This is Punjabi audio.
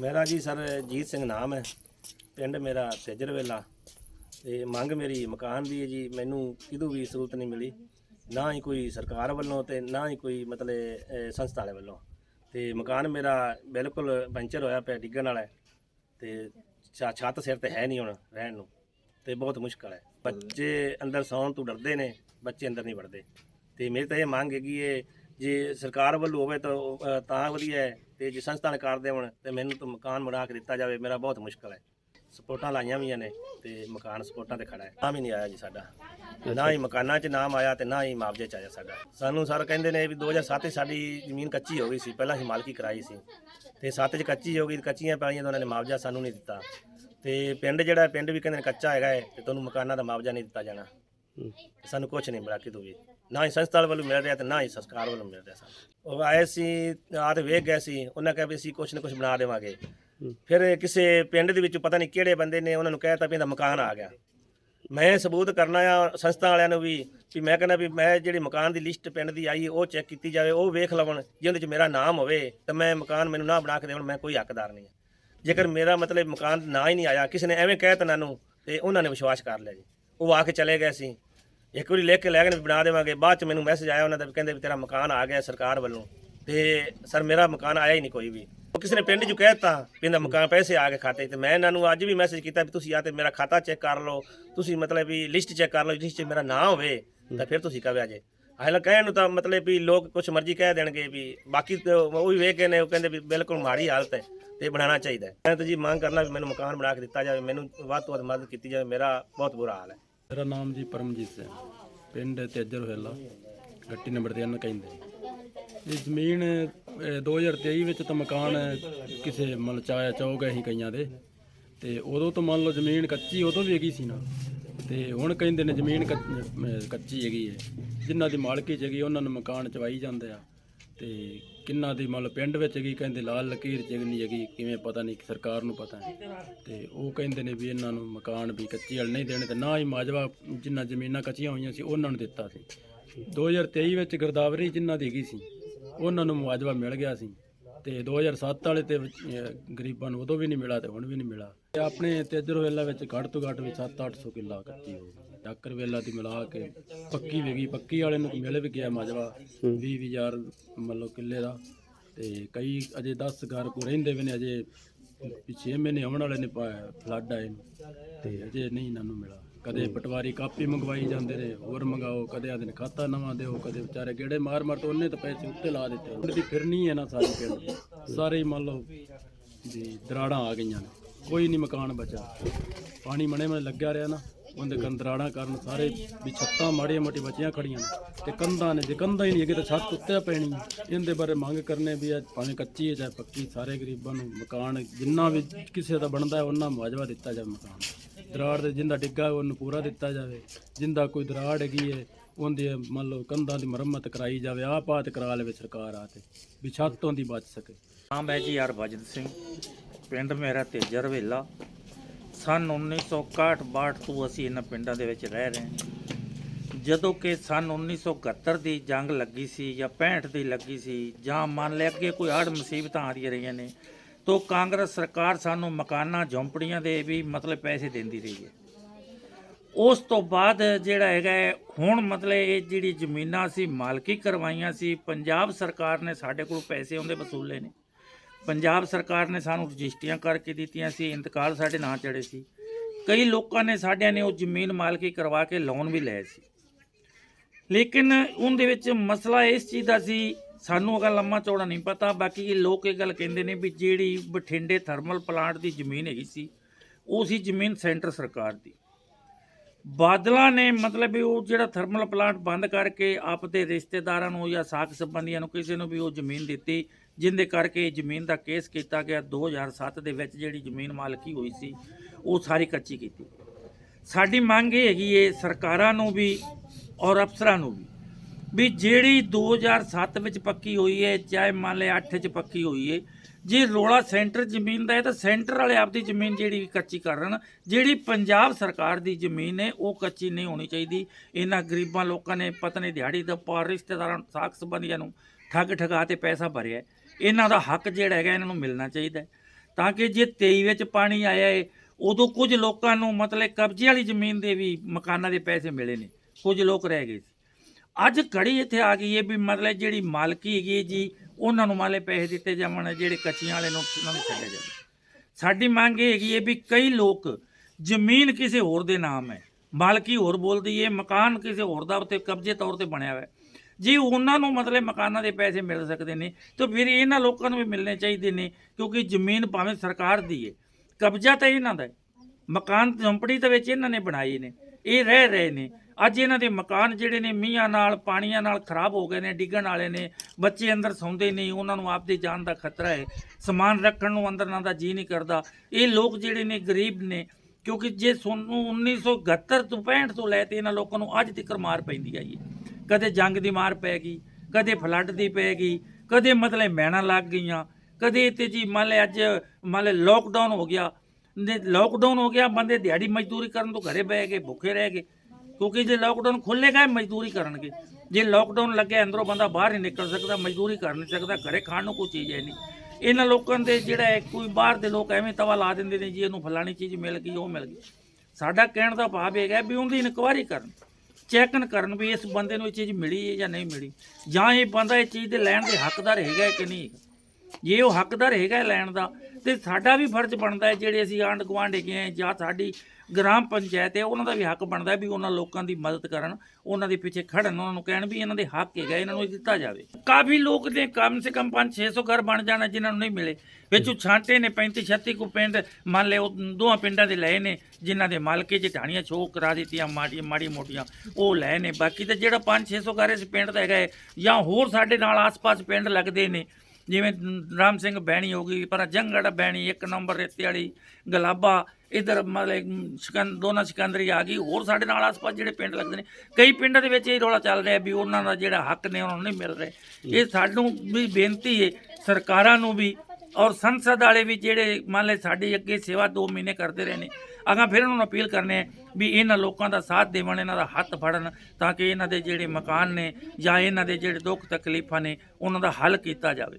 ਮੇਰਾ ਜੀ ਸਰ ਜੀਤ ਸਿੰਘ ਨਾਮ ਹੈ। ਪਿੰਡ ਮੇਰਾ ਤੇਜਰਵੇਲਾ ਤੇ ਮੰਗ ਮੇਰੀ ਮਕਾਨ ਦੀ ਹੈ ਜੀ। ਮੈਨੂੰ ਕਿਦੋਂ ਵੀ ਸਹੂਲਤ ਨਹੀਂ ਮਿਲੀ। ਨਾ ਹੀ ਕੋਈ ਸਰਕਾਰ ਵੱਲੋਂ ਤੇ ਨਾ ਹੀ ਕੋਈ ਮਤਲਬ ਸੰਸਥਾ ਵਾਲੇ ਵੱਲੋਂ। ਤੇ ਮਕਾਨ ਮੇਰਾ ਬਿਲਕੁਲ ਪੈਂਚਰ ਹੋਇਆ ਪਿਆ ਡਿੱਗਣ ਵਾਲਾ ਹੈ। ਤੇ ਛੱਤ ਸਿਰ ਤੇ ਹੈ ਨਹੀਂ ਹੁਣ ਰਹਿਣ ਨੂੰ। ਤੇ ਬਹੁਤ ਮੁਸ਼ਕਲ ਹੈ। ਬੱਚੇ ਅੰਦਰ ਸੌਣ ਤੋਂ ਡਰਦੇ ਨੇ। ਬੱਚੇ ਅੰਦਰ ਨਹੀਂ ਵੜਦੇ। ਤੇ ਮੇਰੀ ਤਾਂ ਇਹ ਮੰਗ ਹੈਗੀ ਹੈ, ਜੇ ਸਰਕਾਰ ਵੱਲੋਂ ਹੋਵੇ ਤਾਂ ਤਾਂ ਵਧੀਆ ਹੈ। ਤੇ ਜੇ ਸੰਸਥਾ ਨੇ ਕਰ ਦੇਵਣ ਤੇ ਮੈਨੂੰ ਤਾਂ ਮਕਾਨ ਬਣਾ ਕੇ ਦਿੱਤਾ ਜਾਵੇ ਮੇਰਾ ਬਹੁਤ ਮੁਸ਼ਕਲ ਹੈ। ਸਪੋਰਟਾਂ ਲਾਈਆਂ ਵੀਆਂ ਨੇ ਤੇ ਮਕਾਨ ਸਪੋਰਟਾਂ ਤੇ ਖੜਾ ਹੈ। ਨਾਮ ਹੀ ਨਹੀਂ ਆਇਆ ਜੀ ਸਾਡਾ। ਨਾ ਹੀ ਮਕਾਨਾਂ 'ਚ ਨਾਮ ਆਇਆ ਤੇ ਨਾ ਹੀ ਮੁਆਵਜ਼ੇ 'ਚ ਆਇਆ ਸਾਡਾ। ਸਾਨੂੰ ਸਰ ਕਹਿੰਦੇ ਨੇ ਵੀ 2007 'ਚ ਸਾਡੀ ਜ਼ਮੀਨ ਕੱਚੀ ਹੋ ਗਈ ਸੀ ਪਹਿਲਾਂ ਅਸੀਂ ਮਾਲਕੀ ਕਰਾਈ ਸੀ। ਤੇ 7 'ਚ ਕੱਚੀ ਹੋ ਗਈ ਕੱਚੀਆਂ ਪੈਲੀਆਂ ਤਾਂ ਉਹਨਾਂ ਨੇ ਮੁਆਵਜ਼ਾ ਸਾਨੂੰ ਨਹੀਂ ਦਿੱਤਾ। ਤੇ ਪਿੰਡ ਜਿਹੜਾ ਪਿੰਡ ਵੀ ਕਹਿੰਦੇ ਨੇ ਕੱਚਾ ਹੈਗਾ ਹੈ ਤੇ ਤੁਹਾਨੂੰ ਮਕਾਨਾਂ ਦਾ ਮੁਆਵਜ਼ਾ ਨਹੀਂ ਦਿੱਤਾ ਜਾਣਾ। ਸਾਨੂੰ ਕੁਝ ਨਹੀਂ ਮਿਲਿਆ ਕਿਤੋਂ ਵੀ। ਨਾ ਹੀ ਸੰਸਥਾ ਵੱਲੋਂ ਮਿਲ ਰਿਹਾ ਤੇ ਨਾ ਹੀ ਸਰਕਾਰ ਵੱਲੋਂ ਮਿਲ ਰਿਹਾ ਸਾਨੂੰ। ਉਹ ਆਏ ਸੀ ਆ ਤੇ ਵੇਖ ਗਏ ਸੀ ਉਹਨਾਂ ਕਿਹਾ ਵੀ ਅਸੀਂ ਕੁਝ ਨਾ ਕੁਝ ਬਣਾ ਦੇਵਾਂਗੇ। ਫਿਰ ਕਿਸੇ ਪਿੰਡ ਦੇ ਵਿੱਚ ਪਤਾ ਨਹੀਂ ਕਿਹੜੇ ਬੰਦੇ ਨੇ ਉਹਨਾਂ ਨੂੰ ਕਹਿਤਾ ਵੀ ਇਹਦਾ ਮਕਾਨ ਆ ਗਿਆ। ਮੈਂ ਸਬੂਤ ਕਰਨਾ ਆ ਸੰਸਥਾ ਵਾਲਿਆਂ ਨੂੰ ਵੀ ਵੀ ਮੈਂ ਕਹਿੰਦਾ ਵੀ ਮੈਂ ਜਿਹੜੀ ਮਕਾਨ ਦੀ ਲਿਸਟ ਪਿੰਡ ਦੀ ਆਈ ਉਹ ਚੈੱਕ ਕੀਤੀ ਜਾਵੇ ਉਹ ਵੇਖ ਲਵਣ ਜੇ ਉਹਦੇ 'ਚ ਮੇਰਾ ਨਾਮ ਹੋਵੇ ਤਾਂ ਮੈਂ ਮਕਾਨ ਮੈਨੂੰ ਨਾ ਬਣਾ ਕੇ ਦੇਵਣ ਮੈਂ ਕੋਈ ਹੱਕਦਾਰ ਨਹੀਂ ਜੇਕਰ ਮੇਰਾ ਮਤਲਬ ਮਕਾਨ ਨਾ ਹੀ ਨਹੀਂ ਆਇਆ ਕਿਸੇ ਨੇ ਐਵੇਂ ਕਹਿ ਤਾ ਨਾਨੂੰ ਤੇ ਉਹਨਾਂ ਨੇ ਵਿਸ਼ਵਾਸ ਕਰ ਲਿਆ ਜੀ। ਉਹ ਆ ਕੇ ਚਲੇ ਗਏ ਸੀ। ਇੱਕ ਵਾਰੀ ਲਿਖ ਕੇ ਲੈ ਗਏ ਨੇ ਵੀ ਬਣਾ ਦੇਵਾਂਗੇ। ਬਾਅਦ ਚ ਮੈਨੂੰ ਮੈਸੇਜ ਆਇਆ ਉਹਨਾਂ ਦਾ ਵੀ ਕਹਿੰਦੇ ਵੀ ਤੇਰਾ ਮਕਾਨ ਆ ਗਿਆ ਸਰਕਾਰ ਵੱਲੋਂ। ਤੇ ਸਰ, ਮੇਰਾ ਮਕਾਨ ਆਇਆ ਹੀ ਨਹੀਂ ਕੋਈ ਵੀ। ਉਹ ਕਿਸੇ ਨੇ ਪਿੰਡ 'ਚ ਦਿੱਤਾ ਵੀ ਇਹਦਾ ਮਕਾਨ ਪੈਸੇ ਆ ਗਏ ਖਾਤੇ 'ਚ। ਤੇ ਮੈਂ ਇਹਨਾਂ ਨੂੰ ਅੱਜ ਵੀ ਮੈਸੇਜ ਕੀਤਾ ਵੀ ਤੁਸੀਂ ਆ ਤੇ ਮੇਰਾ ਖਾਤਾ ਚੈੱਕ ਕਰ ਲਓ। ਤੁਸੀਂ ਮਤਲਬ ਵੀ ਲਿਸਟ ਚੈੱਕ ਕਰ ਲਓ, ਜਿਸ 'ਚ ਮੇਰਾ ਨਾਂ ਹੋਵੇ, ਤਾਂ ਫਿਰ ਤੁਸੀਂ ਕਹਵੇ ਜੇ। ਹਾਲੇ ਕਹਿਣ ਨੂੰ ਤਾਂ ਮਤਲਬ ਵੀ ਲੋਕ ਕੁਝ ਮਰਜ਼ੀ ਕਹਿ ਦੇਣਗੇ ਵੀ ਬਾਕੀ ਤਾਂ ਉਹ ਵੀ ਵੇਖ ਕੇ ਨੇ, ਉਹ ਕਹਿੰਦੇ ਵੀ ਬਿਲਕੁਲ ਮਾੜੀ ਹਾਲਤ ਹੈ ਤੇ ਬਣਾਉਣਾ ਚਾਹੀਦਾ ਹੈ। ਮੈਂ ਤਾਂ ਜੀ ਮੰਗ ਕਰਨਾ ਵੀ ਮੈਨੂੰ ਮਕਾਨ ਬਣਾ ਕੇ ਦਿੱਤਾ ਜਾਵੇ, ਮੈਨੂੰ ਵੱਧ ਤੋਂ ਵੱਧ ਮਦਦ ਕੀਤੀ ਜਾਵੇ, ਮੇਰਾ ਬਹੁਤ ਬੁਰਾ ਹਾਲ ਹੈ। ਮੇਰਾ ਨਾਮ ਜੀ ਪਰਮਜੀਤ ਸਿੰਘ। ਪਿੰਡ ਤੇਜਰ ਹੋਲਾ ਗੱਟੀ ਨੰਬਰ 3 ਕਹਿੰਦੇ। ਇਹ ਜ਼ਮੀਨ ਅਹ, 2023 ਵਿੱਚ ਤਾਂ ਮਕਾਨ ਕਿਸੇ ਮਤਲਬ ਚਾਇਆ ਚਾਹ ਗਏ ਕਈਆਂ ਦੇ। ਤੇ ਉਦੋਂ ਤਾਂ ਮੰਨ ਲਓ ਜ਼ਮੀਨ ਕੱਚੀ ਉਦੋਂ ਵੀ ਹੈਗੀ ਸੀ ਨਾ। ਤੇ ਹੁਣ ਕਹਿੰਦੇ ਨੇ ਜ਼ਮੀਨ ਕੱਚ- ਅਹ, ਕੱਚੀ ਹੈਗੀ ਹੈ। ਜਿਨ੍ਹਾਂ ਦੀ ਮਾਲਕੀ ਚ ਹੈਗੀ ਉਹਨਾਂ ਨੂੰ ਮਕਾਨ ਚਵਾਈ ਜਾਂਦੇ ਆ। ਤੇ ਕਿੰਨਾ ਦੀ ਮੰਨ ਪਿੰਡ ਵਿੱਚ ਹੈਗੀ ਕਹਿੰਦੇ ਲਾਲ ਲਕੀਰ ਚ ਨਹੀਂ ਹੈਗੀ, ਕਿਵੇਂ ਪਤਾ ਨਹੀਂ, ਸਰਕਾਰ ਨੂੰ ਪਤਾ ਹੈ। ਤੇ ਉਹ ਕਹਿੰਦੇ ਨੇ ਵੀ ਇਹਨਾਂ ਨੂੰ ਮਕਾਨ ਵੀ ਕੱਚੀ ਵਾਲ ਨਹੀਂ ਦੇਣੇ ਤੇ ਨਾ ਹੀ ਮਾਜਵਾ ਜਿੰਨਾ ਜ਼ਮੀਨਾਂ ਕੱਚੀਆਂ ਹੋਈਆਂ ਸੀ, ਉਹਨਾਂ ਨੂੰ ਦਿੱਤਾ ਸੀ। 2023 ਵਿੱਚ ਗਰਦਾਵਰੀ ਜਿਨ੍ਹਾਂ ਦੀ ਹੈਗੀ ਸੀ, ਉਹਨਾਂ ਨੂੰ ਮੁਆਵਜ਼ਾ ਮਿਲ ਗਿਆ ਸੀ। ਤੇ 2007 ਵਾਲੇ ਤੇ ਗਰੀਬਾਂ ਨੂੰ ਉਦੋਂ ਵੀ ਨਹੀਂ ਮਿਲਾ ਤੇ ਹੁਣ ਵੀ ਨਹੀਂ ਮਿਲਾ ਤੇ ਆਪਣੇ ਤੇਜਰ ਵੇਲਾ ਵਿੱਚ ਘੱਟ ਤੋਂ ਘੱਟ ਵੀ 7-800 ਕਿੱਲਾ ਕੱਚੀ ਹੋ ਡਾਕਰ ਵੇਲਾ ਦੀ ਮਿਲਾ ਕੇ ਪੱਕੀ ਵੀ ਗਈ ਪੱਕੀ ਵਾਲੇ ਨੂੰ ਮਿਲ ਵੀ ਗਿਆ ਮਾਜਵਾ 20000 ਮਤਲਬ ਕਿੱਲੇ ਦਾ। ਤੇ ਕਈ ਅਜੇ 10 ਘਰ ਕੋ ਰਹਿੰਦੇ ਵੀ ਨੇ ਅਜੇ ਪਿਛੇ ਮਹੀਨੇ ਆਉਣ ਵਾਲੇ ਨੇ ਫਲੱਡ ਆਏ ਨੇ। ਤੇ ਅਜੇ ਨਹੀਂ ਇਹਨਾਂ ਨੂੰ ਮਿਲਾ ਕਦੇ ਪਟਵਾਰੀ ਕਾਪੀ ਮੰਗਵਾਈ ਜਾਂਦੇ ਨੇ ਹੋਰ ਮੰਗਾਓ ਕਦੇ ਆਦੇ ਨੇ ਖਾਤਾ ਨਵਾਂ ਦਿਓ ਕਦੇ ਵਿਚਾਰੇ ਗੇੜੇ ਮਾਰ ਮਾਰ ਤੋਂ ਉਹਨੇ ਤਾਂ ਪੈਸੇ ਉੱਤੇ ਲਾ ਦਿੱਤੇ। ਉਹਨਾਂ ਦੀ ਫਿਰਨੀ ਹੈ ਨਾ ਸਾਰੀ ਪਿੰਡ। ਸਾਰੇ ਮੰਨ ਲਓ ਵੀ ਦਰਾੜਾਂ ਆ ਗਈਆਂ ਨੇ। ਕੋਈ ਨਹੀਂ ਮਕਾਨ ਬਚਾ ਪਾਣੀ ਮਣੇ ਮਣੇ ਲੱਗਿਆ ਰਿਹਾ ਨਾ। ਉਹਦੇ ਕੰਦਰਾੜਾਂ ਕਾਰਨ ਸਾਰੇ ਵੀ ਛੱਤਾਂ ਮਾੜੀਆਂ ਮੋਟੀ ਬਚੀਆਂ ਖੜੀਆਂ ਨੇ ਤੇ ਕੰਧਾਂ ਨੇ, ਜੇ ਕੰਧਾਂ ਹੀ ਨਹੀਂ ਹੈਗੀ ਤਾਂ ਛੱਤ ਉੱਤੇ ਪੈਣੀ ਇਹਦੇ ਬਾਰੇ ਮੰਗ ਕਰਨੇ ਵੀ ਇਹ ਭਾਵੇਂ ਕੱਚੀ ਹੈ ਚਾਹੇ ਪੱਕੀ, ਸਾਰੇ ਗਰੀਬਾਂ ਨੂੰ ਮਕਾਨ ਜਿੰਨਾ ਵੀ ਕਿਸੇ ਦਾ ਬਣਦਾ ਹੈ, ਉਹਨਾਂ ਮੁਆਵਜ਼ਾ ਦਿੱਤਾ ਜਾਵੇ ਮਕਾਨ ਦਰਾੜ ਦੇ ਜਿੰਦਾ ਡਿੱਗਾ ਉਹਨੂੰ ਪੂਰਾ ਦਿੱਤਾ ਜਾਵੇ। ਜਿੰਦਾ ਕੋਈ ਦਰਾੜ ਹੈਗੀ ਹੈ, ਉਹਦੀ ਮੰਨ ਲਓ ਕੰਧਾਂ ਦੀ ਮੁਰੰਮਤ ਕਰਾਈ ਜਾਵੇ, ਆਹ ਪਾਤ ਕਰਾ ਲਵੇ ਸਰਕਾਰ ਆ ਤੇ, ਵੀ ਛੱਤ ਤੋਂ ਦੀ ਬਚ ਸਕੇ। ਨਾਮ ਹੈ ਜੀ ਹਰਭਜਨ ਸਿੰਘ, ਪਿੰਡ ਮੇਰਾ ਤੇਜਰ ਵੇਲਾ ਸਨ 1961-62 ਤੋਂ ਅਸੀਂ ਇਹਨਾਂ ਪਿੰਡਾਂ ਦੇ ਵਿੱਚ ਰਹਿ ਰਹੇ ਹਾਂ। ਜਦੋਂ ਕਿ ਸਨ 1971 ਦੀ ਜੰਗ ਲੱਗੀ ਸੀ ਜਾਂ 65 ਦੀ ਲੱਗੀ ਸੀ ਜਾਂ ਮੰਨ ਲਿਆ ਕਿ ਕੋਈ ਹੜ ਮੁਸੀਬਤਾਂ ਆ ਰਹੀਆਂ ਨੇ ਤੋਂ ਕਾਂਗਰਸ ਸਰਕਾਰ ਸਾਨੂੰ ਮਕਾਨਾਂ ਝੌਂਪੜੀਆਂ ਦੇ ਵੀ ਮਤਲਬ ਪੈਸੇ ਦਿੰਦੀ ਰਹੀ ਹੈ। ਉਸ ਤੋਂ ਬਾਅਦ ਜਿਹੜਾ ਹੈਗਾ ਹੈ, ਹੁਣ ਮਤਲਬ ਇਹ ਜਿਹੜੀ ਜ਼ਮੀਨਾਂ ਸੀ ਮਾਲਕੀ ਕਰਵਾਈਆਂ ਸੀ ਪੰਜਾਬ ਸਰਕਾਰ ਨੇ ਸਾਡੇ ਕੋਲ ਪੈਸੇ ਆਉਂਦੇ ਵਸੂਲੇ ਨੇ। ਪੰਜਾਬ ਸਰਕਾਰ ਨੇ ਸਾਨੂੰ ਰਜਿਸਟਰੀਆਂ ਕਰਕੇ ਦਿੱਤੀਆਂ ਸੀ, ਇੰਤਕਾਲ ਸਾਡੇ ਨਾਂ ਚੜੇ ਸੀ। ਕਈ ਲੋਕਾਂ ਨੇ ਸਾਡਿਆਂ ਨੇ ਉਹ ਜ਼ਮੀਨ ਮਾਲਕੀ ਕਰਵਾ ਕੇ ਲੋਨ ਵੀ ਲਏ ਸੀ। ਲੇਕਿਨ ਉਹਦੇ ਵਿੱਚ ਮਸਲਾ ਇਸ ਚੀਜ਼ ਦਾ ਸੀ, ਸਾਨੂੰ ਅਗਾ ਲੰਮਾ ਚੌੜਾ ਨਹੀਂ ਪਤਾ, ਬਾਕੀ ਇਹ ਲੋਕ ਇਹ ਗੱਲ ਕਹਿੰਦੇ ਨੇ ਵੀ ਜਿਹੜੀ ਬਠਿੰਡੇ ਥਰਮਲ ਪਲਾਂਟ ਦੀ ਜ਼ਮੀਨ ਹੈਗੀ ਸੀ, ਉਹ ਸੀ ਜ਼ਮੀਨ ਸੈਂਟਰ ਸਰਕਾਰ ਦੀ। ਬਾਦਲਾਂ ਨੇ ਮਤਲਬ ਵੀ ਉਹ ਜਿਹੜਾ ਥਰਮਲ ਪਲਾਂਟ ਬੰਦ ਕਰਕੇ ਆਪਦੇ ਰਿਸ਼ਤੇਦਾਰਾਂ ਨੂੰ ਜਾਂ ਸਾਕ ਸੰਬੰਧੀਆਂ ਨੂੰ ਕਿਸੇ ਨੂੰ ਵੀ ਉਹ ਜ਼ਮੀਨ ਦਿੱਤੀ ਜਿੰਦੇ ਕਰਕੇ ਜ਼ਮੀਨ ਦਾ ਕੇਸ ਕੀਤਾ ਗਿਆ 2007 ਦੇ ਵਿੱਚ ਜਿਹੜੀ ਜ਼ਮੀਨ ਮਾਲਕੀ ਹੋਈ ਸੀ, ਉਹ ਸਾਰੀ ਕੱਚੀ ਕੀਤੀ ਸਾਡੀ ਮੰਗ ਇਹ ਹੈਗੀ ਏ, ਸਰਕਾਰਾਂ ਨੂੰ ਵੀ ਔਰ ਅਫਸਰਾਂ ਨੂੰ ਵੀ ਵੀ ਜਿਹੜੀ 2007 ਵਿੱਚ ਪੱਕੀ ਹੋਈ ਹੈ ਚਾਹੇ ਮੰਨ ਲਿਆ 8 ਚ ਪੱਕੀ ਹੋਈ ਹੈ ਜੇ ਰੋਲਾ ਸੈਂਟਰ ਜ਼ਮੀਨ ਦਾ ਹੈ ਤਾਂ ਸੈਂਟਰ ਵਾਲੇ ਆਪਦੀ ਜ਼ਮੀਨ ਜਿਹੜੀ ਕੱਚੀ ਕਰਨ ਜਿਹੜੀ ਪੰਜਾਬ ਸਰਕਾਰ ਦੀ ਜ਼ਮੀਨ ਹੈ ਉਹ ਕੱਚੀ ਨਹੀਂ ਹੋਣੀ ਚਾਹੀਦੀ। ਇਹਨਾਂ ਗਰੀਬਾਂ ਲੋਕਾਂ ਨੇ, ਪਤਨੀ ਦਿਹਾੜੀ ਦਾ ਪਾਰ ਰਿਸ਼ਤੇਦਾਰਾਂ ਸਾਖ ਸੰਬੰਧੀਆਂ ਨੂੰ ਠੱਗ ਠਗਾ ਤੇ ਪੈਸਾ ਭਰਿਆ ਇਹਨਾਂ ਦਾ ਹੱਕ ਜਿਹੜਾ ਹੈਗਾ ਇਹਨਾਂ ਨੂੰ ਮਿਲਣਾ ਚਾਹੀਦਾ ਤਾਂ ਕਿ ਜੇ 23 ਵਿੱਚ ਪਾਣੀ ਆਇਆ ਏ, ਉਦੋਂ ਕੁਝ ਲੋਕਾਂ ਨੂੰ ਮਤਲਬ ਕਬਜ਼ੇ ਵਾਲੀ ਜ਼ਮੀਨ ਦੇ ਵੀ ਮਕਾਨਾਂ ਦੇ ਪੈਸੇ ਮਿਲੇ ਨੇ। ਕੁਝ ਲੋਕ ਰਹਿ ਗਏ ਸੀ। ਅੱਜ ਘੜੀ ਇੱਥੇ ਆ ਗਈ ਹੈ ਵੀ ਮਤਲਬ ਜਿਹੜੀ ਮਾਲਕੀ ਹੈਗੀ ਹੈ ਜੀ, ਉਹਨਾਂ ਨੂੰ ਮਾਲੇ ਪੈਸੇ ਦਿੱਤੇ ਜਾਵਣ, ਜਿਹੜੇ ਕੱਚੀਆਂ ਵਾਲੇ ਨੂੰ ਉਹਨਾਂ ਨੂੰ ਛੱਡਿਆ ਜਾਵੇ। ਸਾਡੀ ਮੰਗ ਇਹ ਹੈਗੀ ਹੈ ਵੀ ਕਈ ਲੋਕ ਜ਼ਮੀਨ ਕਿਸੇ ਹੋਰ ਦੇ ਨਾਮ ਹੈ। ਮਾਲਕੀ ਹੋਰ ਬੋਲਦੀ ਹੈ ਮਕਾਨ ਕਿਸੇ ਹੋਰ ਦਾ ਉੱਤੇ ਕਬਜ਼ੇ ਤੌਰ ਤੇ ਬਣਿਆ ਹੋਇਆ ਜੇ ਉਹਨਾਂ ਨੂੰ ਮਤਲਬ ਮਕਾਨਾਂ ਦੇ ਪੈਸੇ ਮਿਲ ਸਕਦੇ ਨੇ, ਤਾਂ ਫਿਰ ਇਹਨਾਂ ਲੋਕਾਂ ਨੂੰ ਵੀ ਮਿਲਣੇ ਚਾਹੀਦੇ ਨੇ, ਕਿਉਂਕਿ ਜ਼ਮੀਨ ਭਾਵੇਂ ਸਰਕਾਰ ਦੀ ਹੈ ਕਬਜ਼ਾ ਤਾਂ ਇਹਨਾਂ ਦਾ ਹੈ ਮਕਾਨ ਝੰਪੜੀ ਦੇ ਵਿੱਚ ਇਹਨਾਂ ਨੇ ਬਣਾਏ ਨੇ, ਇਹ ਰਹਿ ਰਹੇ ਨੇ। ਅੱਜ ਇਹਨਾਂ ਦੇ ਮਕਾਨ ਜਿਹੜੇ ਨੇ, ਮੀਂਹਾਂ ਨਾਲ, ਪਾਣੀਆਂ ਨਾਲ ਖਰਾਬ ਹੋ ਗਏ ਨੇ, ਡਿੱਗਣ ਵਾਲੇ ਨੇ, ਬੱਚੇ ਅੰਦਰ ਸੌਂਦੇ ਨਹੀਂ ਉਹਨਾਂ ਨੂੰ ਆਪਦੀ ਜਾਨ ਦਾ ਖਤਰਾ ਹੈ ਸਮਾਨ ਰੱਖਣ ਨੂੰ ਅੰਦਰ ਨਾ ਦਾ ਜੀ ਨਹੀਂ ਕਰਦਾ। ਇਹ ਲੋਕ ਜਿਹੜੇ ਨੇ, ਗਰੀਬ ਨੇ, ਕਿਉਂਕਿ ਜੇ ਸਾਨੂੰ 1971 ਤੋਂ 65 ਤੋਂ ਲੈ ਤੇ ਇਹਨਾਂ ਲੋਕਾਂ ਨੂੰ ਅੱਜ ਤੱਕ ਮਾਰ ਪੈਂਦੀ ਆਈ ਹੈ ਕਦੇ ਜੰਗ ਦੀ ਮਾਰ ਪੈ ਗਈ, ਕਦੇ ਫਲੱਡ ਦੀ ਪੈ ਗਈ, ਕਦੇ ਮਤਲਬ ਮੈਣਾ ਲੱਗ ਗਈਆਂ, ਕਦੇ ਤੇ ਜੀ ਮੰਨ ਲੈ ਅੱਜ ਮੰਨ ਲੈ ਲੋਕਡਾਊਨ ਹੋ ਗਿਆ ਨੇ ਲੋਕਡਾਊਨ ਹੋ ਗਿਆ ਬੰਦੇ ਦਿਹਾੜੀ ਮਜ਼ਦੂਰੀ ਕਰਨ ਤੋਂ ਘਰੇ ਬਹਿ ਗਏ, ਭੁੱਖੇ ਰਹਿ ਗਏ, ਕਿਉਂਕਿ ਜੇ ਲੋਕਡਾਊਨ ਖੁੱਲੇਗਾ ਮਜ਼ਦੂਰੀ ਕਰਨਗੇ, ਜੇ ਲੋਕਡਾਊਨ ਲੱਗਿਆ ਅੰਦਰੋਂ ਬੰਦਾ ਬਾਹਰ ਨਹੀਂ ਨਿਕਲ ਸਕਦਾ, ਮਜ਼ਦੂਰੀ ਕਰ ਨਹੀਂ ਸਕਦਾ, ਘਰੇ ਖਾਣ ਨੂੰ ਕੋਈ ਚੀਜ਼ ਹੈ ਨਹੀਂ। ਇਹਨਾਂ ਲੋਕਾਂ ਦੇ ਜਿਹੜਾ ਹੈ ਕੋਈ ਬਾਹਰ ਦੇ ਲੋਕ ਐਵੇਂ ਤਵਾ ਲਾ ਦਿੰਦੇ ਨੇ ਜੀ, ਇਹਨੂੰ ਫਲਾਣੀ ਚੀਜ਼ ਮਿਲ ਗਈ, ਉਹ ਮਿਲ ਗਈ। ਸਾਡਾ ਕਹਿਣ ਦਾ ਭਾਵ ਇਹ ਹੈ ਵੀ ਉਹਦੀ ਇਨਕੁਆਇਰੀ ਕਰਨ। ਚੈੱਕਨ ਕਰਨ ਵੀ ਇਸ ਬੰਦੇ ਨੂੰ ਇਹ ਚੀਜ਼ ਮਿਲੀ ਹੈ ਜਾਂ ਨਹੀਂ ਮਿਲੀ। ਜਾਂ ਇਹ ਬੰਦਾ ਇਹ ਚੀਜ਼ ਦੇ ਲੈਣ ਦੇ ਹੱਕਦਾਰ ਹੈਗਾ ਕਿ ਨਹੀਂ? ਹੈਗਾ ਜੇ ਉਹ ਹੱਕਦਾਰ ਹੈਗਾ ਲੈਣ ਦਾ ਤੇ ਸਾਡਾ ਵੀ ਫਰਜ਼ ਬਣਦਾ ਹੈ ਜਿਹੜੇ ਅਸੀਂ ਆਂਢ ਗੁਆਂਢ ਹੈਗੇ ਹਾਂ ਜਾਂ ਸਾਡੀ ਗ੍ਰਾਮ ਪੰਚਾਇਤ ਹੈ ਉਹਨਾਂ ਦਾ ਵੀ ਹੱਕ ਬਣਦਾ ਵੀ ਉਹਨਾਂ ਲੋਕਾਂ ਦੀ ਮਦਦ ਕਰਨ ਉਹਨਾਂ ਦੇ ਪਿੱਛੇ ਖੜਨ ਉਹਨਾਂ ਨੂੰ ਕਹਿਣ ਵੀ ਇਹਨਾਂ ਦੇ ਹੱਕ ਹੈਗਾ ਇਹਨਾਂ ਨੂੰ ਇਹ ਦਿੱਤਾ ਜਾਵੇ। ਕਾਫੀ ਲੋਕ ਨੇ ਕਮ ਸੇ ਕਮ 5-600 ਘਰ ਬਣ ਜਾਣਾ ਜਿਨ੍ਹਾਂ ਨੂੰ ਨਹੀਂ ਮਿਲੇ। ਵਿੱਚੋਂ ਛਾਂਟੇ ਨੇ 35-36 ਕੁ ਪਿੰਡ ਮੰਨ ਲਿਓ ਦੋਹਾਂ ਪਿੰਡਾਂ ਦੇ ਲਏ ਨੇ ਜਿਨ੍ਹਾਂ ਦੇ ਮਾਲਕੇ ਚ ਢਾਣੀਆਂ ਛੋ ਕਰਾ ਦਿੱਤੀਆਂ ਮਾੜੀ ਮਾੜੀ ਮੋਟੀਆਂ ਉਹ ਲਏ ਨੇ। ਬਾਕੀ ਤਾਂ ਜਿਹੜਾ 5-600 ਘਰ ਇਸ ਪਿੰਡ ਦਾ ਹੈਗਾ ਹੈ, ਜਾਂ ਹੋਰ ਸਾਡੇ ਨਾਲ ਆਸ-ਪਾਸ ਪਿੰਡ ਲੱਗਦੇ ਨੇ ਜਿਵੇਂ ਰਾਮ ਸਿੰਘ ਬੈਣੀ ਹੋ ਗਈ ਪਰ ਜੰਗੜ ਬੈਣੀ ਇੱਕ ਨੰਬਰ ਰੇਤੇ ਵਾਲੀ ਗਲਾਬਾ ਇਧਰ ਮਤਲਬ ਸ਼ਿਕੰ ਦੋਨਾਂ ਸਿਕੰਦਰੀ ਆ ਗਈ ਹੋਰ ਸਾਡੇ ਨਾਲ ਆਸ-ਪਾਸ ਜਿਹੜੇ ਪਿੰਡ ਲੱਗਦੇ ਨੇ ਕਈ ਪਿੰਡਾਂ ਦੇ ਵਿੱਚ ਇਹ ਰੌਲਾ ਚੱਲ ਰਿਹਾ ਵੀ ਉਹਨਾਂ ਦਾ ਜਿਹੜਾ ਹੱਕ ਨੇ ਉਹਨਾਂ ਨੂੰ ਨਹੀਂ ਮਿਲ ਰਿਹਾ। ਇਹ ਸਾਨੂੰ ਵੀ ਬੇਨਤੀ ਹੈ ਸਰਕਾਰਾਂ ਨੂੰ ਵੀ ਔਰ ਸੰਸਦ ਵਾਲੇ ਵੀ ਜਿਹੜੇ ਮੰਨ ਲੈ ਸਾਡੀ ਅੱਗੇ ਸੇਵਾ 2 ਮਹੀਨੇ ਕਰਦੇ ਰਹੇ ਨੇ ਅਗਾਂ ਫਿਰ ਉਹਨਾਂ ਨੂੰ ਅਪੀਲ ਕਰਨੇ ਵੀ ਇਹਨਾਂ ਲੋਕਾਂ ਦਾ ਸਾਥ ਦੇਵਣ ਇਹਨਾਂ ਦਾ ਹੱਥ ਫੜਨ ਤਾਂ ਕਿ ਇਹਨਾਂ ਦੇ ਜਿਹੜੇ ਮਕਾਨ ਨੇ ਜਾਂ ਇਹਨਾਂ ਦੇ ਜਿਹੜੇ ਦੁੱਖ ਤਕਲੀਫਾਂ ਨੇ ਉਹਨਾਂ ਦਾ ਹੱਲ ਕੀਤਾ ਜਾਵੇ।